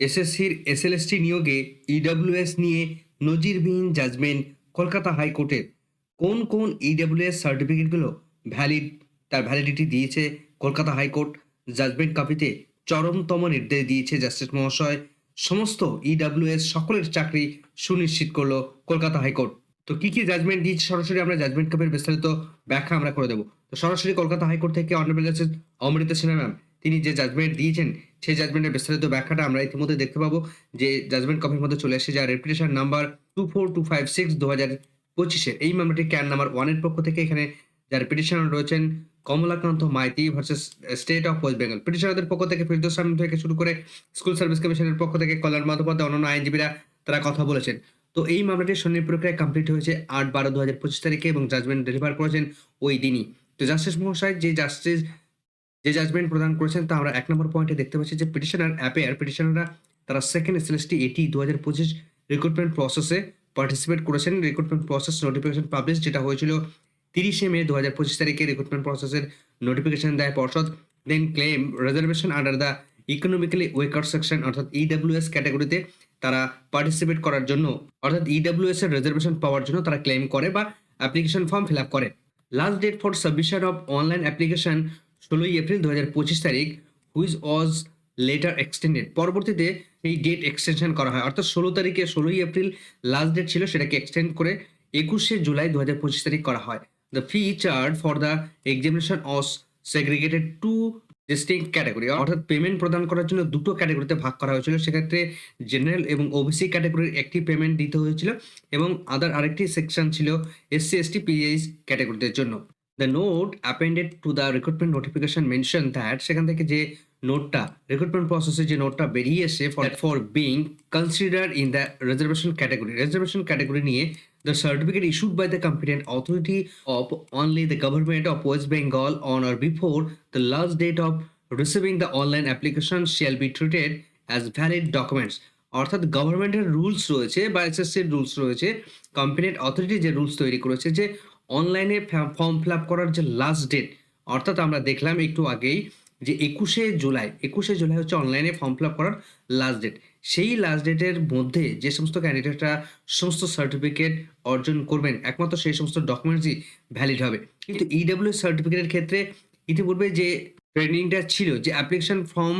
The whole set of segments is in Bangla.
এসএসসির এসএলএসটি নিয়োগে ইডব্লিউএস নিয়ে নজিরবিহীন জাজমেন্ট কলকাতা হাইকোর্টের কোন কোন ইডব্লিউএস সার্টিফিকেটগুলো ভ্যালিড তার ভ্যালিডিটি দিয়েছে কলকাতা হাইকোর্ট। জাজমেন্ট কপিতে চরমতম নির্দেশ দিয়েছে জাস্টিস মহাশয়। সমস্ত ইডব্লিউএস সকলের চাকরি সুনিশ্চিত করল কলকাতা হাইকোর্ট। তো কী কী জাজমেন্ট দিয়েছে সরাসরি আমরা জাজমেন্ট কাপের বিস্তারিত ব্যাখ্যা আমরা করে দেবো। তো সরাসরি কলকাতা হাইকোর্ট থেকে honourable justice Amrita Sinha ma'am তিনি যে জাজমেন্ট দিয়েছেন, সেই জাজমেন্টের বিস্তারিত ব্যাখ্যাটা আমরা ইতিমধ্যে দেখতে পাবো যে জাজমেন্ট কপির মধ্যে চলে এসেছে যার reputation number two four two five six দু হাজার পঁচিশে এই মামলাটি ক্যান নাম্বার ওয়ানের পক্ষ থেকে এখানে যার পিটিশনার রয়েছেন Kamalakanta Maity versus state of West Bengal পিটিশনারদের পক্ষ থেকে ফিরদোস থেকে শুরু করে স্কুল সার্ভিস কমিশনের পক্ষ থেকে কল্যাণ বন্দ্যোপাধ্যায়, অন্যান্য আইনজীবীরা তারা কথা বলেছেন। তো এই মামলাটির শুনানি প্রক্রিয়া কমপ্লিট হয়েছে আট বারো দু হাজার পঁচিশ তারিখে এবং জাজমেন্ট ডেলিভার করেছেন ওই দিনই। তো জাস্টিস মহাশয়, যে জাস্টিস যে জাজমেন্ট প্রদান করেছেন তা আমরা এক নম্বর পয়েন্টে দেখতে পাচ্ছি যে পিটিশনার অ্যাপেয়ার পিটিশনাররা তারা সেকেন্ড এসএলএসটি এটি দু হাজার পঁচিশ রিক্রুটমেন্ট প্রসেসে পার্টিসিপেট করেছেন। রিক্রুটমেন্ট প্রসেস নোটিফিকেশন পাবলিশ যেটা হয়েছিল তিরিশে মে দু হাজার পঁচিশ তারিখে রিক্রুটমেন্ট প্রসেসের নোটিফিকেশন দেয় পর্ষদ। Then claim reservation under the economically weaker section অর্থাৎ ইডাব্লিউএস ক্যাটাগরিতে তারা পার্টিসিপেট করার জন্য অর্থাৎ ইডাব্লিউএস এর রিজার্ভেশন পাওয়ার জন্য তারা ক্লেম করে বা অ্যাপ্লিকেশন ফর্ম ফিল আপ করে। Last date for submission of online application ষোলোই এপ্রিল দু হাজার পঁচিশ তারিখ, হুইজ ওয়াজ লেটার এক্সটেন্ডেড। পরবর্তীতে এই ডেট এক্সটেনশন করা হয়। অর্থাৎ ষোলো তারিখে, ষোলোই এপ্রিল লাস্ট ডেট ছিল, সেটাকে এক্সটেন্ড করে একুশে জুলাই দু হাজার পঁচিশ তারিখ করা হয়। The fee charge for the examination is segregated to distinct category. অর্থাৎ পেমেন্ট প্রদান করার জন্য দুটো ক্যাটাগরিতে ভাগ করা হয়েছিল। সেক্ষেত্রে জেনারেল এবং ওবিসি ক্যাটাগরির একটি পেমেন্ট দিতে হয়েছিল এবং আদার আরেকটি সেকশন ছিল এসসি, এসটি, পিএইচ ক্যাটাগরিদের জন্য। The note appended to the recruitment notification mention that সেখান থেকে যে নোটটা রিক্রুটমেন্ট প্রসেসে যে নোটটা বেরিয়ে এসে for for being consider in the reservation category reservation category নিয়ে the certificate issued by the competent authority of only the government of West Bengal on or before the last date of receiving the online application shall be treated as valid documents অর্থাৎ গভর্নমেন্টের রুলস রয়েছে বা এসএসসির রুলস রয়েছে কম্পিটেন্ট অথরিটি যে রুলস তৈরি করেছে যে অনলাইনে ফর্ম ফিল করার যে লাস্ট ডেট অর্থাৎ আমরা দেখলাম একটু আগেই যে একুশে জুলাই একুশে জুলাই হচ্ছে অনলাইনে ফর্ম ফিল করার লাস্ট ডেট সেই লাস্ট ডেটের মধ্যে যে সমস্ত ক্যান্ডিডেটরা সমস্ত সার্টিফিকেট অর্জন করবেন, একমাত্র সেই সমস্ত ডকুমেন্টসই ভ্যালিড হবে। কিন্তু ইডব্লিউ সার্টিফিকেটের ক্ষেত্রে ইতিপূর্বে যে ট্রেনিংটা ছিল, যে অ্যাপ্লিকেশন ফর্ম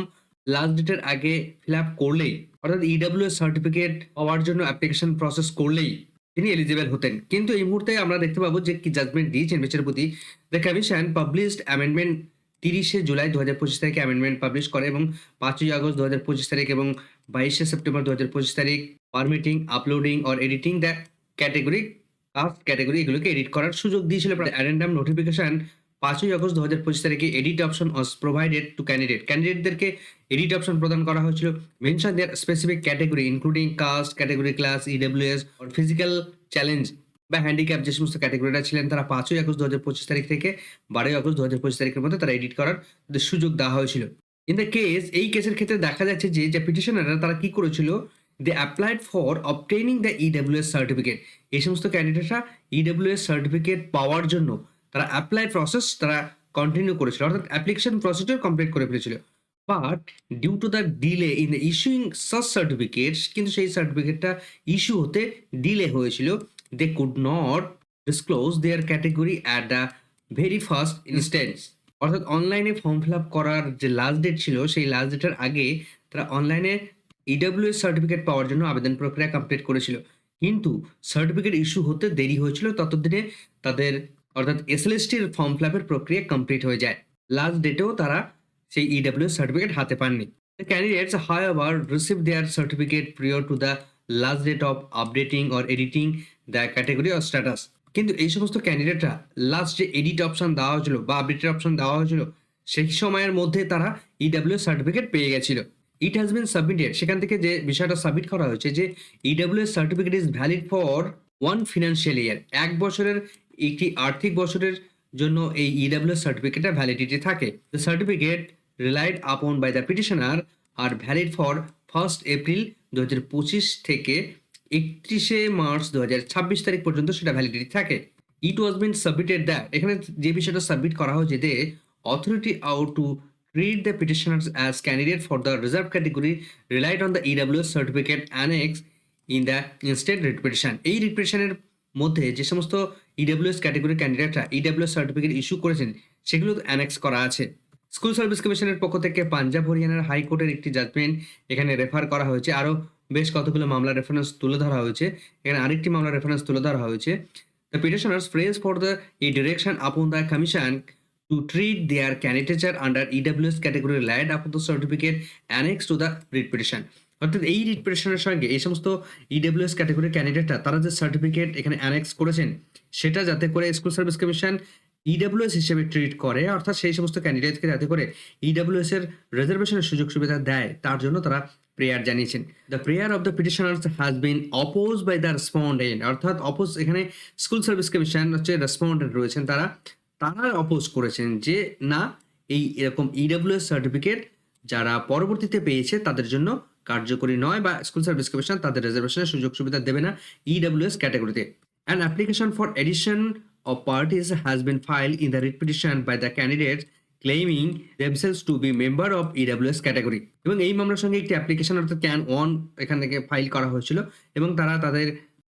লাস্ট ডেটের আগে ফিল আপ করলেই, অর্থাৎ ইডব্লিউ সার্টিফিকেট পাওয়ার জন্য অ্যাপ্লিকেশন প্রসেস করলেই তিনি এলিজিবল হতেন। কিন্তু এই মুহূর্তে আমরা দেখতে পাবো যে কি জাজমেন্ট দিয়েছেন বিচারপতি দ্য কমিশন পাবলিশড অ্যামেন্ডমেন্ট তিরিশে জুলাই দু হাজার পঁচিশ তারিখে অ্যামেন্ডমেন্ট পাবলিশ করে এবং পাঁচই আগস্ট দু হাজার পঁচিশ তারিখ এবং বাইশে সেপ্টেম্বর দু হাজার পঁচিশ তারিখ permitting uploading or editing the category caste category এগুলোকে এডিট করার সুযোগ দিয়েছিল। অ্যারেন্ডাম নোটিফিকেশন পাঁচই আগস্ট দু হাজার পঁচিশ তারিখে edit option was provided to candidate ক্যান্ডিডেটদেরকে edit option প্রদান করা হয়েছিল। Mention their specific category including caste category class EWS physical challenge বা হ্যান্ডিক্যাপ যে সমস্ত ক্যাটেগরিটা ছিলেন, তারা পাঁচই আগস্ট দু হাজার পঁচিশ তারিখ থেকে বারোই আগস্ট দু হাজার পঁচিশ তারিখের মধ্যে তারা এডিট করার সুযোগ দেওয়া হয়েছিল। ইন দ্য কেস এই কেসের ক্ষেত্রে দেখা যাচ্ছে যে যে পিটিশনাররা তারা কি করেছিল? They applied for obtaining the EWS certificate এই সমস্ত ক্যান্ডিডেটরা ইডব্লিউএস সার্টিফিকেট পাওয়ার জন্য তারা অ্যাপ্লাই প্রসেস তারা কন্টিনিউ করেছিল, অর্থাৎ অ্যাপ্লিকেশন প্রসিডিওর কমপ্লিট করে ফেলেছিল। But due to the delay in the issuing such certificates কিন্তু সেই সার্টিফিকেটটা ইস্যু হতে ডিলে হয়েছিল। They could not disclose their category at the very first instance অর্থাৎ অনলাইনে ফর্ম ফিল আপ করার যে লাস্ট ডেট ছিল, সেই লাস্ট ডেটের আগে তারা অনলাইনে ইডব্লিউএস সার্টিফিকেট পাওয়ার জন্য আবেদন প্রক্রিয়া কমপ্লিট করেছিল। কিন্তু সার্টিফিকেট ইস্যু হতে দেরি হয়েছিল, ততদিনে তাদের অর্থাৎ এসএলএসটির ফর্ম ফিল আপের প্রক্রিয়া কমপ্লিট হয়ে যায়। লাস্ট ডেটেও তারা সেই ইডব্লিউএস সার্টিফিকেট হাতে পাননি। The candidates, however, received their certificate prior to the last date of updating or editing the category or status. কিন্তু এই সমস্ত ক্যান্ডিডেটরা লাস্ট যে এডিট অপশন দেওয়া হয়েছিল বা আপডেটের অপশন দেওয়া হয়েছিল সেই সময়ের মধ্যে তারা ইডব্লিউ সার্টিফিকেট পেয়ে গেছিল। ইট হ্যাজ বিন সাবমিটেড সেখান থেকে যে বিষয়টা সাবমিট করা হয়েছে যে EW certificate is valid for one financial year এক বছরের একটি আর্থিক বছরের জন্য এই ইডব্লিউ সার্টিফিকেটের ভ্যালিডিটি থাকে। The certificate relied upon by the petitioner are valid for first April দু হাজার পঁচিশ থেকে একত্রিশে মার্চ দু হাজার ছাব্বিশ তারিখ পর্যন্ত সেটা ভ্যালিডিটি থাকে। ইট ওয়াজ বিন সাবমিটেড দ্যাট এখানে যে বিষয়টা সাবমিট করা হয়েছে যে authority ought to treat the petitioners as candidate for the reserved category relied on the EWS certificate annex in the instant writ এই রিট মধ্যে যে সমস্ত ইডব্লিউএস ক্যাটাগরির ক্যান্ডিডেটরা ইডব্লিউএস সার্টিফিকেট ইস্যু করেছেন, সেগুলো অ্যানেক্স করা আছে। স্কুল সার্ভিস কমিশনের পক্ষ থেকে পাঞ্জাব হরিয়ানার হাইকোর্টের একটি জাজমেন্ট এখানে রেফার করা হয়েছে। আরও বেশ কতগুলো মামলা রেফারেন্স তুলে ধরা হয়েছে। এখানে আরেকটি মামলা রেফারেন্স তুলে ধরা হয়েছে। The petitioners press for the এই direction upon the commission to treat their candidature under EWS category relied upon the certificate annexed to the writ petition অর্থাৎ এই রিট পিটিশনের সঙ্গে এই সমস্ত ইডব্লিউএস ক্যাটাগরির ক্যান্ডিডেটরা তারা যে সার্টিফিকেট এখানে অ্যানেক্স করেছেন, সেটা যাতে করে স্কুল সার্ভিস কমিশন ইডব্লিউএস হিসেবে ট্রিট করে, অর্থাৎ সেই সমস্ত ক্যান্ডিডেটকে যাতে করে ইডব্লিউএস এর রিজার্ভেশনের সুযোগ সুবিধা দেয়, তার জন্য তারা প্রেয়ার জানিয়েছেন। The prayer of the petitioners has been oppose by the respondent অর্থাৎ অপোজ এখানে স্কুল সার্ভিস কমিশন হচ্ছে রেসপন্ডেন্ট রয়েছেন, তারা তারা অপোজ করেছেন যে না, এই এরকম ইডব্লিউএস সার্টিফিকেট যারা পরবর্তীতে পেয়েছে, তাদের জন্য কার্যকরী নয় বা স্কুল সার্ভিস কমিশন তাদের রিজার্ভেশনের সুযোগ সুবিধা দেবে না ইডব্লিউএস ক্যাটাগরিতে an application for addition of parties has been filed in the writ petition by the candidates themselves to be member of EWS category এবং এই মামলার সঙ্গে একটি অ্যাপ্লিকেশন অর্থাৎ ক্যান ওয়ান এখান থেকে ফাইল করা হয়েছিল। এবং তারা তাদের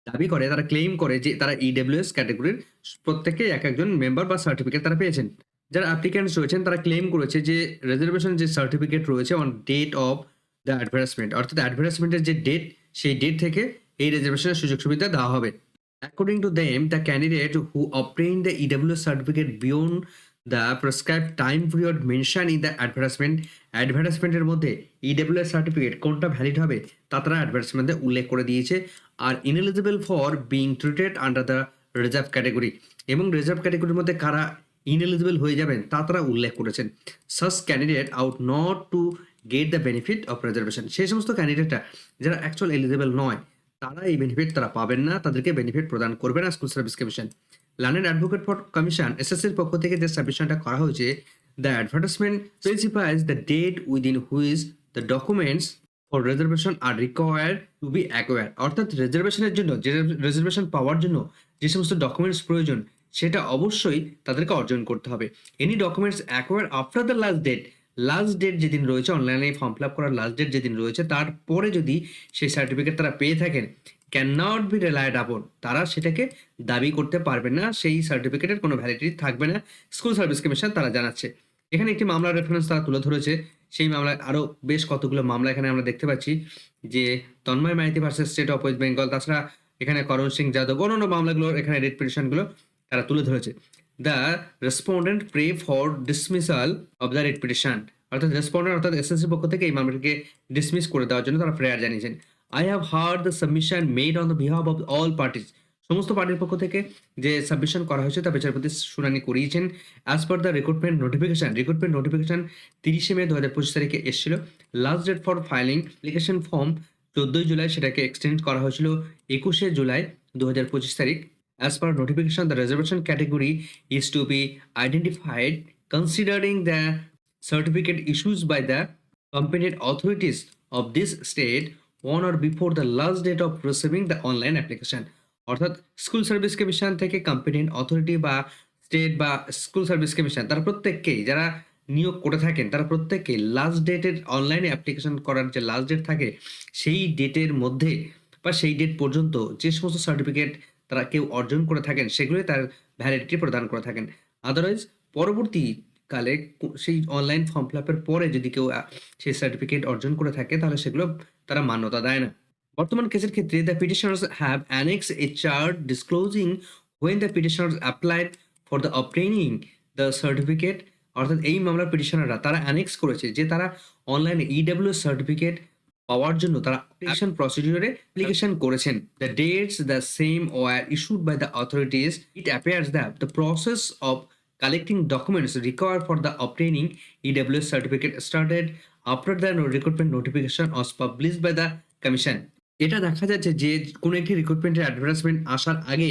দাবি করে, তারা ক্লেম করে যে তারা ইডব্লিউএস ক্যাটাগরির প্রত্যেকে এক একজন মেম্বার বা সার্টিফিকেট তারা পেয়েছেন। যারা অ্যাপ্লিক্যান্টস রয়েছেন, তারা ক্লেম করেছে যে রিজার্ভেশন যে সার্টিফিকেট রয়েছে on date of the advertisement অর্থাৎ অ্যাডভার্টাইজমেন্টের যে ডেট সেই ডেট থেকে এই রিজার্ভেশনের সুযোগ সুবিধা দেওয়া হবে। According to them, the candidate who obtained the EWS certificate beyond the prescribe time period mention in the advertisement, অ্যাডভার্টাইজমেন্টের মধ্যে ইডব্লিউএস সার্টিফিকেট কোনটা ভ্যালিড হবে তা তারা অ্যাডভার্টাইজমেন্টে উল্লেখ করে দিয়েছে আর ineligible for being treated under the reserve category এবং রিজার্ভ ক্যাটাগরির মধ্যে কারা ইনএলিজিবল হয়ে যাবেন তা তারা উল্লেখ করেছেন। Such candidate ought not to get the benefit of reservation সেই সমস্ত ক্যান্ডিডেটরা যারা অ্যাকচুয়াল এলিজিবল নয়, তারা এই বেনিফিট তারা পাবেন না, তাদেরকে বেনিফিট প্রদান করবে না school service commission learned advocate for commission এসএসসির পক্ষ থেকে যে সাবমিশনটা করা হয়েছে the advertisement specifies the date within which the documents for reservation are require to be acquire অর্থাৎ রিজার্ভেশনের জন্য, যে রিজার্ভেশন পাওয়ার জন্য যে সমস্ত ডকুমেন্টস প্রয়োজন, সেটা অবশ্যই তাদেরকে অর্জন করতে হবে। Any documents acquire after the last date last date যেদিন রয়েছে অনলাইনে ফর্ম ফিল আপ করার লাস্ট ডেট যেদিন রয়েছে, তারপরে যদি সেই সার্টিফিকেট তারা পেয়ে থাকেন ক্যান নট বি রিলাইড আপন তারা সেটাকে দাবি করতে পারবে না, সেই সার্টিফিকেটের কোনো ভ্যালিডিটি থাকবে না স্কুল সার্ভিস কমিশন তারা জানাচ্ছে। এখানে একটি মামলার রেফারেন্স তারা তুলে ধরেছে, সেই মামলায় আরও বেশ কতগুলো মামলা এখানে আমরা দেখতে পাচ্ছি, যে Tanmay Maity versus state of West Bengal তাছাড়া এখানে করণ সিং যাদব, অন্যান্য মামলাগুলোর এখানে রেড পিটিশনগুলো তারা তুলে ধরেছে। The respondent pray for dismissal of the writ petition অর্থাৎ রেসপন্ডেন্ট অর্থাৎ এসএসসির পক্ষ থেকে এই মামলাটিকে ডিসমিস করে দেওয়ার জন্য তারা প্রেয়ার জানিয়েছেন। I have heard the submission made on the behalf of all parties সমস্ত পার্টির পক্ষ থেকে যে সাবমিশন করা হয়েছে তা বিচারপতি শুনানি করিয়েছেন। As per the recruitment notification recruitment notification তিরিশে মে দু হাজার পঁচিশ তারিখে এসেছিল। Last date for filing application form চোদ্দোই জুলাই সেটাকে এক্সটেন্ড করা হয়েছিল। একুশে জুলাই দু হাজার পঁচিশ তারিখ। As per notification the reservation category is to be identified considering the certificate issues by the competent authorities of this state on or before the last date of receiving the online application. অর্থাৎ স্কুল সার্ভিস কমিশন থেকে কম্পিটেন্ট অথরিটি বা স্টেট বা স্কুল সার্ভিস কমিশন তারা প্রত্যেককেই, যারা নিয়োগ করে থাকেন, তারা প্রত্যেককে লাস্ট ডেটের অনলাইনে অ্যাপ্লিকেশন করার যে লাস্ট ডেট থাকে, সেই ডেটের মধ্যে বা সেই ডেট পর্যন্ত যে সমস্ত সার্টিফিকেট তারা কেউ অর্জন করে থাকেন, সেগুলোই তার ভ্যালিডিটি প্রদান করে থাকেন। আদারওয়াইজ পরবর্তী কালে সেই অনলাইন ফর্ম ফিল আপের পরে যদি কেউ সেই সার্টিফিকেট অর্জন করে থাকে, তাহলে সেগুলো তারা মান্যতা দেয় না। বর্তমান কেসের ক্ষেত্রে the petitioners have annex a chart disclosing when the petitioners applied for the obtaining the certificate অর্থাৎ এই মামলার পিটিশনাররা তারা অ্যানেক্স করেছে যে তারা অনলাইনে ইডাব্লিউ সার্টিফিকেট পাওয়ার জন্য তারা অ্যাপ্লিকেশন প্রসিডিউরে অ্যাপ্লিকেশন করেছেন। The dates the same were issued by the authorities it appears that the process of collecting documents required for obtaining EWS certificate started after the no- recruitment notification was published by the commission. এটা দেখা যাচ্ছে যে কোনো একটি রিক্রুটমেন্টের অ্যাডভার্টাইজমেন্ট আসার আগে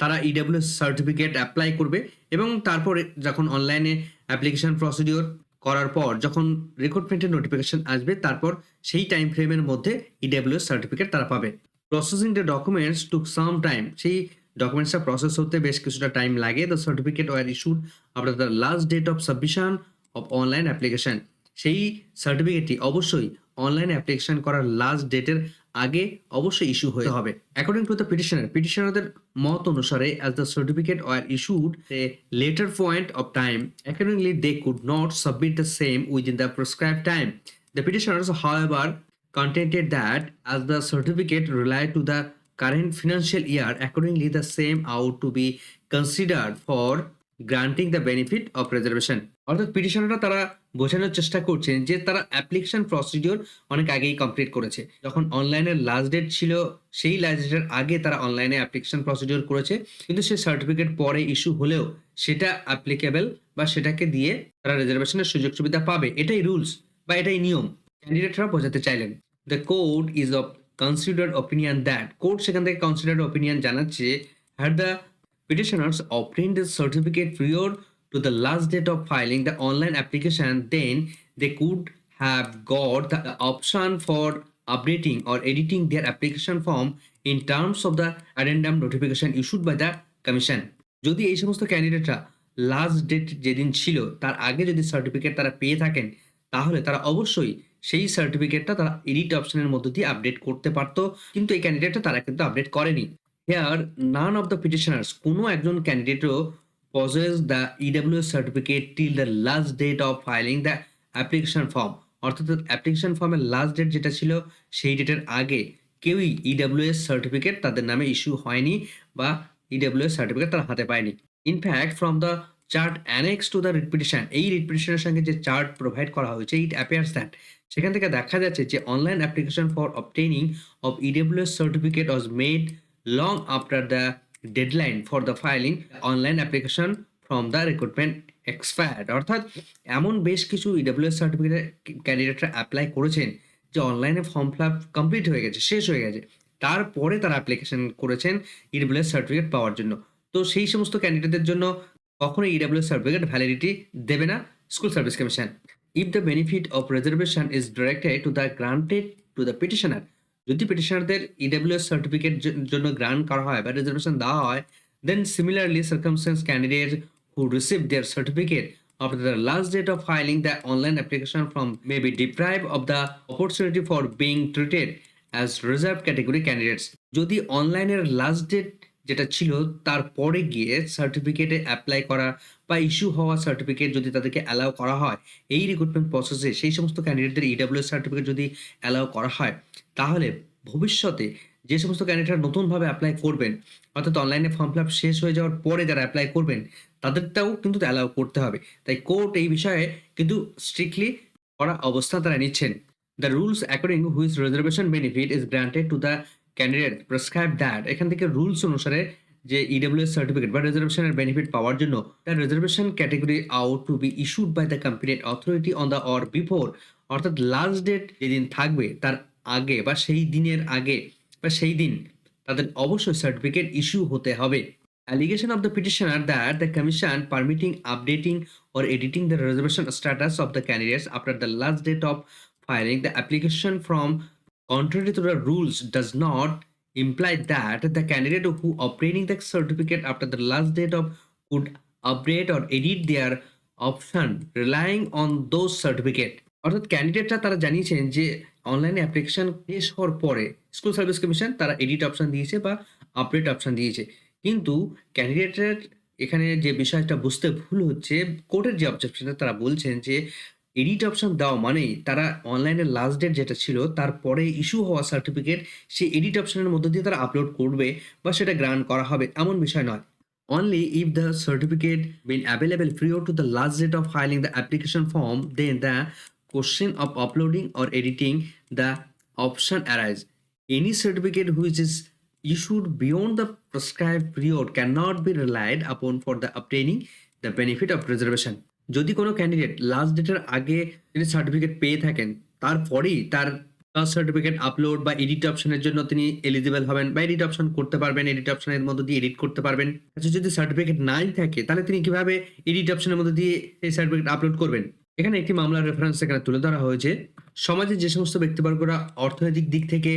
তারা ইডাব্লিউএস সার্টিফিকেট অ্যাপ্লাই করবে এবং তারপরে যখন অনলাইনে অ্যাপ্লিকেশন প্রসিডিওর করার পর যখন রিক্রুটমেন্টের নোটিফিকেশন আসবে, তারপর সেই টাইম ফ্রেমের মধ্যে ইডাব্লিউএস সার্টিফিকেট তারা পাবে। Processing the documents took some time সেই ডকুমেন্টসটা প্রসেস হতে বেশ কিছুটা টাইম লাগে। The certificate were issued after the last date of submission of online application সেই সার্টিফিকেটটি অবশ্যই অনলাইন অ্যাপ্লিকেশন করার লাস্ট ডেটের আগে অবশ্যই ইস্যু হতে হবে। অ্যাকর্ডিং টু দ্য পিটিশনার পিটিশনারদের মত অনুসারে as the certificate are issued a later point of time accordingly they could not submit the same within the prescribe time the petitioners however, contended that, as the certificate relied to the current financial year, accordingly the same ought to be considered for granting the benefit of reservation অর্থাৎ পিটিশনাররা তারা বোঝানোর চেষ্টা করছেন যে তারা অ্যাপ্লিকেশন প্রসিডিওর অনেক আগেই কমপ্লিট করেছে। যখন অনলাইনের লাস্ট ডেট ছিল, সেই লাস্ট ডেটের আগে তারা অনলাইনে অ্যাপ্লিকেশন প্রসিডিওর করেছে। কিন্তু সেই সার্টিফিকেট পরে ইস্যু হলেও সেটা অ্যাপ্লিকেবল বা সেটাকে দিয়ে তারা রিজার্ভেশনের সুযোগ সুবিধা পাবে। এটাই রুলস বা এটাই নিয়ম। ক্যান্ডিডেটরা বোঝাতে চাইলেন the court is of considered opinion that court সেখান থেকে কনসিডার্ড অপিনিয়ন জানাচ্ছে had the petitioners obtained the certificate prior to the last date of filing the online application then they could have got the option for updating or editing their application form in terms of the addendum notification issued by the commission যদি এই সমস্ত ক্যান্ডিডেটরা লাস্ট ডেট যেদিন ছিল তার আগে যদি সার্টিফিকেট তারা পেয়ে থাকেন তাহলে তারা অবশ্যই সেই সার্টিফিকেটটা তারা এডিট অপশনের মধ্য দিয়ে আপডেট করতে পারতো কিন্তু এই ক্যান্ডিডেটটা তারা কিন্তু আপডেট করেনি here none of the petitioners কোনো একজন ক্যান্ডিডেটও possess the EW certificate till the last date of filing the application form অর্থাৎ অ্যাপ্লিকেশন ফর্মের লাস্ট ডেট যেটা ছিল, সেই ডেটের আগে কেউই ইডাব্লিউএস সার্টিফিকেট তাদের নামে ইস্যু হয়নি বা ইডাব্লিউএস সার্টিফিকেট তারা হাতে পায়নি। In fact from the chart annex to the writ petition এই রিপিটিশনের সঙ্গে যে চার্ট প্রোভাইড করা হয়েছে ইট অ্যাপিয়ার্স দ্যাট সেখান থেকে দেখা যাচ্ছে যে online application for obtaining of EWS certificate was made long after the deadline for the filing online application from the recruitment expired অর্থাৎ এমন বেশ কিছু ইডাব্লিউএস সার্টিফিকেট ক্যান্ডিডেটরা অ্যাপ্লাই করেছেন যে অনলাইনে ফর্ম ফিল আপ কমপ্লিট হয়ে গেছে, শেষ হয়ে গেছে। তারপরে তারা অ্যাপ্লিকেশন করেছেন ইডাব্লিউএস সার্টিফিকেট পাওয়ার জন্য। তো সেই সমস্ত ক্যান্ডিডেটদের জন্য কখনো ইডাব্লিউএস সার্টিফিকেট ভ্যালিডিটি দেবে না school service commission if the benefit of reservation is directed to the granted to the petitioner যদি পিটিশনারদের ইডাব্লিউএস সার্টিফিকেট জন্য গ্রান্ট করা হয় বা রিজার্ভেশন দেওয়া হয় then similarly circumstances candidate who receive their certificate after the last date of filing the online application from may be deprived of the opportunity for being treated as reserved category candidates. যদি অনলাইনের লাস্ট ডেট যেটা ছিল, তারপরে গিয়ে সার্টিফিকেটে অ্যাপ্লাই করা বা ইস্যু হওয়া সার্টিফিকেট যদি তাদেরকে অ্যালাউ করা হয়, এই রিক্রুটমেন্ট প্রসেসে সেই সমস্ত ক্যান্ডিডেটদের ইডাব্লিউ সার্টিফিকেট যদি অ্যালাউ করা হয় তাহলে ভবিষ্যতে যে সমস্ত ক্যান্ডিডেটরা নতুনভাবে অ্যাপ্লাই করবেন, অর্থাৎ অনলাইনে ফর্ম ফিল শেষ হয়ে যাওয়ার পরে যারা অ্যাপ্লাই করবেন, তাদেরটাও কিন্তু অ্যালাউ করতে হবে। তাই কোর্ট এই বিষয়ে কিন্তু স্ট্রিক্টলি করা অবস্থা তারা নিচ্ছেন। The rules according which reservation benefit is granted to the candidate prescribe that এখান থেকে রুলস অনুসারে যে ইডাব্লিউএস সার্টিফিকেট বা রিজার্ভেশনের বেনিফিট পাওয়ার জন্য the reservation category ought to be issued by the competent authority on the or before অর্থাৎ লাস্ট ডেট যেদিন থাকবে, তার আগে বা সেই দিনের আগে বা সেই দিন তাদের অবশ্যই সার্টিফিকেট ইস্যু হতে হবে। Allegation of the petitioner that the commission permitting updating or editing the reservation status of the candidates after the last date of filing the application from contrary to the rules does not imply that the candidate who operating the certificate after the last date of could update or edit their option relying on those certificate অর্থাৎ ক্যান্ডিডেটরা তারা জানিয়েছেন যে অনলাইনে অ্যাপ্লিকেশন শেষ হওয়ার পরে স্কুল সার্ভিস কমিশন তারা এডিট অপশন দিয়েছে বা আপডেট অপশন দিয়েছে। কিন্তু ক্যান্ডিডেটের এখানে যে বিষয়টা বুঝতে ভুল হচ্ছে কোর্টের যে অবজেকশনটা তারা বলছেন যে এডিট অপশন দেওয়া মানেই তারা অনলাইনের লাস্ট ডেট যেটা ছিল তারপরে ইস্যু হওয়া সার্টিফিকেট সেই এডিট অপশনের মধ্য দিয়ে তারা আপলোড করবে বা সেটা গ্রান্ট করা হবে, এমন বিষয় নয়। Only if the certificate been available prior to the last date of filing the application form, then the question of uploading or editing the option arise. Any certificate which is issued beyond the prescribed period cannot be relied upon for the obtaining the benefit of reservation. যদি কোনো ক্যান্ডিডেট লাস্ট ডেটের আগে তিনি সার্টিফিকেট পেয়ে থাকেন তারপরেই তার সার্টিফিকেট আপলোড বা এডিট অপশনের জন্য তিনি এলিজিবল হবেন বা এডিট অপশন করতে পারবেন এডিট অপশনের মধ্যে দিয়ে এডিট করতে পারবেন। আচ্ছা যদি সার্টিফিকেট নাই থাকে, তাহলে তিনি কীভাবে এডিট অপশনের মধ্যে দিয়ে এই সার্টিফিকেট আপলোড করবেন? এখানে একটি মামলার রেফারেন্স এখানে তুলে ধরা হয়েছে সমাজে যে সমস্ত ব্যক্তিবর্গরা অর্থনৈতিক দিক থেকে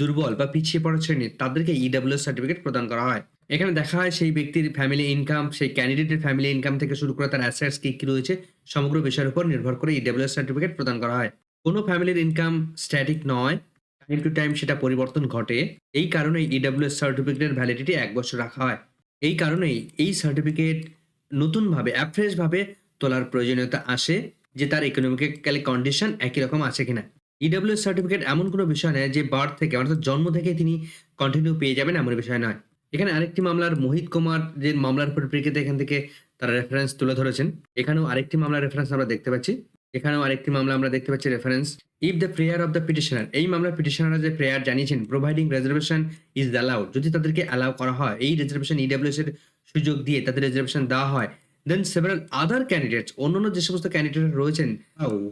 দুর্বল বা পিছিয়ে পড়া শ্রেণির তাদেরকে ইডাব্লিউ সার্টিফিকেট প্রদান করা হয় এখানে দেখা হয় সেই ব্যক্তির ফ্যামিলি ইনকাম, সেই ক্যান্ডিডেটের ফ্যামিলি ইনকাম থেকে শুরু করে তার অ্যাসেটস কি, কি রয়েছে সমগ্র বিষয়ের উপর নির্ভর করে ইডব্লিউএস সার্টিফিকেট প্রদান করা হয়। কোনো ফ্যামিলির ইনকাম স্ট্যাটিক নয়। টাইম টু টাইম সেটা পরিবর্তন ঘটে। এই কারণেই ইডব্লিউএস সার্টিফিকেটের ভ্যালিডিটি এক বছর রাখা হয়। এই কারণেই এই সার্টিফিকেট নতুনভাবে অ্যাফ্রেশভাবে তোলার প্রয়োজনীয়তা আসে যে তার ইকোনমিক্যালি কন্ডিশন একই রকম আছে কিনা। ইডব্লিউএস সার্টিফিকেট এমন কোনো বিষয় নয় যে বার্থ থেকে, অর্থাৎ জন্ম থেকে তিনি কন্টিনিউ পেয়ে যাবেন এমন বিষয় নয়। এখানে আরেকটি মামলার মোহিত কুমার যে মামলার পরিপ্রেক্ষিতে এখান থেকে তারা রেফারেন্স তুলে ধরেছেন। এখানেও আরেকটি মামলার রেফারেন্স আমরা দেখতে পাচ্ছি। এখানেও আরেকটি মামলা আমরা দেখতে পাচ্ছি reference if the prayer of the petitioner এই মামলার পিটিশনাররা যে প্রেয়ার জানিয়েছেন প্রোভাইডিং রিজার্ভেশন ইজ অ্যালাউড যদি তাদেরকে অ্যালাউ করা হয়, এই রিজার্ভেশন ইডব্লিউএস এর সুযোগ দিয়ে তাদের রিজার্ভেশন দেওয়া হয় দেন সেভারাল আদার ক্যান্ডিডেটস অন্যান্য যে সমস্ত ক্যান্ডিডেট রয়েছেন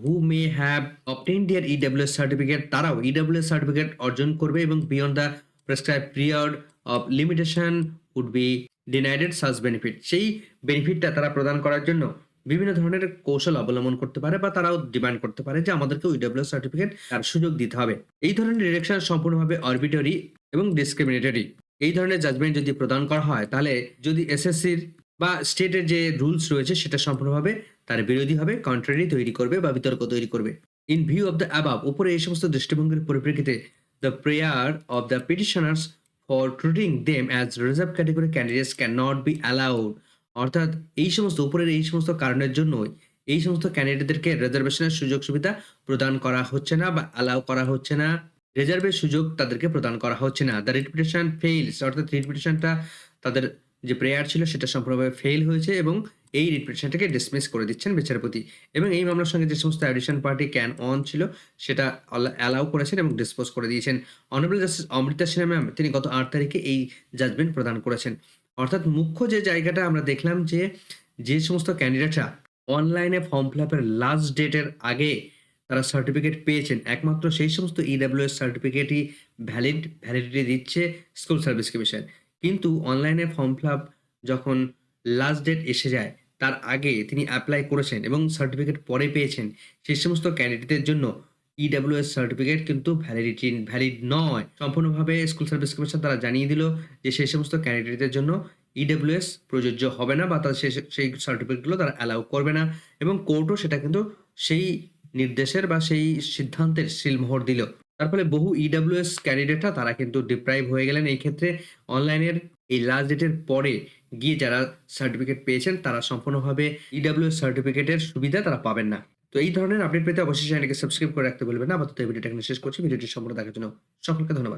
who may have obtain their EWS certificate তারাও ইডব্লিউএস সার্টিফিকেট অর্জন করবে এবং beyond the prescribe period of limitation would be denied such benefit সেই বেনিফিটটা তারা প্রদান করার জন্য বিভিন্ন ধরনের কৌশল অবলম্বন করতে পারে বা তারাও ডিমান্ড করতে পারে যে আমাদেরকে ইডব্লিউএস সার্টিফিকেট তার সুযোগ দিতে হবে। এই ধরনের ডিরেকশন সম্পূর্ণভাবে অরবিটারি এবং ডিসক্রিমিনেটরি এই ধরনের জাজমেন্ট যদি প্রদান করা হয়, তাহলে যদি এসএসসির বা স্টেটের যে রুলস রয়েছে, সেটা সম্পূর্ণভাবে তার বিরোধী হবে কন্ট্রারি তৈরি করবে বা বিতর্ক তৈরি করবে। In view of the above উপরে এই সমস্ত দৃষ্টিভঙ্গির পরিপ্রেক্ষিতে the prayer of the petitioners for treating them as reserve category candidates can not be allowed অর্থাৎ এই সমস্ত, উপরের এই সমস্ত কারণের জন্যই এই সমস্ত ক্যান্ডিডেটদেরকে রিজার্ভেশনের সুযোগ সুবিধা প্রদান করা হচ্ছে না বা অ্যালাউ করা হচ্ছে না। রিজার্ভের সুযোগ তাদেরকে প্রদান করা হচ্ছে না। দ্য রিপিটেশন ফেইলস অর্থাৎ রিপিটেশনটা তাদের যে প্রেয়ার ছিল সেটা সম্পূর্ণভাবে ফেল হয়েছে এবং এই রিপিটেশনটাকে ডিসমিস করে দিচ্ছেন বিচারপতি। এবং এই মামলার সঙ্গে যে সমস্ত অ্যাডিশন পার্টি ক্যান অন ছিল, সেটা অ্যালাউ করেছেন এবং ডিসপোজ করে দিয়েছেন। Honourable justice Amrita Sinha ma'am তিনি গত আট তারিখে এই জাজমেন্ট প্রদান করেছেন। অর্থাৎ মুখ্য যে জায়গাটা আমরা দেখলাম যে যে সমস্ত ক্যান্ডিডেটরা অনলাইনে ফর্ম ফিল আপের লাস্ট ডেটের আগে তারা সার্টিফিকেট পেয়েছেন। একমাত্র সেই সমস্ত ইডব্লিউএস সার্টিফিকেটই ভ্যালিড ভ্যালিডিটি দিচ্ছে স্কুল সার্ভিস কমিশন কিন্তু অনলাইনে ফর্ম ফিল যখন লাস্ট ডেট এসে যায়, তার আগে তিনি অ্যাপ্লাই করেছেন এবং সার্টিফিকেট পরে পেয়েছেন। সেই সমস্ত ক্যান্ডিডেটের জন্য ইডব্লিউএস সার্টিফিকেট কিন্তু ভ্যালিডিটি ভ্যালিড নয়। সম্পূর্ণভাবে স্কুল সার্ভিস কমিশন তারা জানিয়ে দিল যে সেই সমস্ত ক্যান্ডিডেটদের জন্য ইডব্লিউএস প্রযোজ্য হবে না বা তারা সেই সেই সার্টিফিকেটগুলো তারা অ্যালাউ করবে না এবং কোর্টও সেটা কিন্তু সেই নির্দেশের বা সেই সিদ্ধান্তের সিলমোহর দিল। তার ফলে বহু ইডাব্লিউএস ক্যান্ডিডেটরা তারা কিন্তু ডিপ্রাইভ হয়ে গেলেন। এই ক্ষেত্রে অনলাইনের এই লাস্ট ডেটের পরে গিয়ে যারা সার্টিফিকেট পেয়েছেন, তারা সম্পূর্ণভাবে ইডাব্লিউএস সার্টিফিকেটের সুবিধা তারা পাবেন না। তো এই ধরনের আপডেট পেতে অবশ্যই চ্যানেলকে সাবস্ক্রাইব করে রাখতে বলবেন না। আপাতত ভিডিওটা এখানে শেষ করছি। ভিডিওটি সম্পূর্ণ দেখার জন্য সকলকে ধন্যবাদ।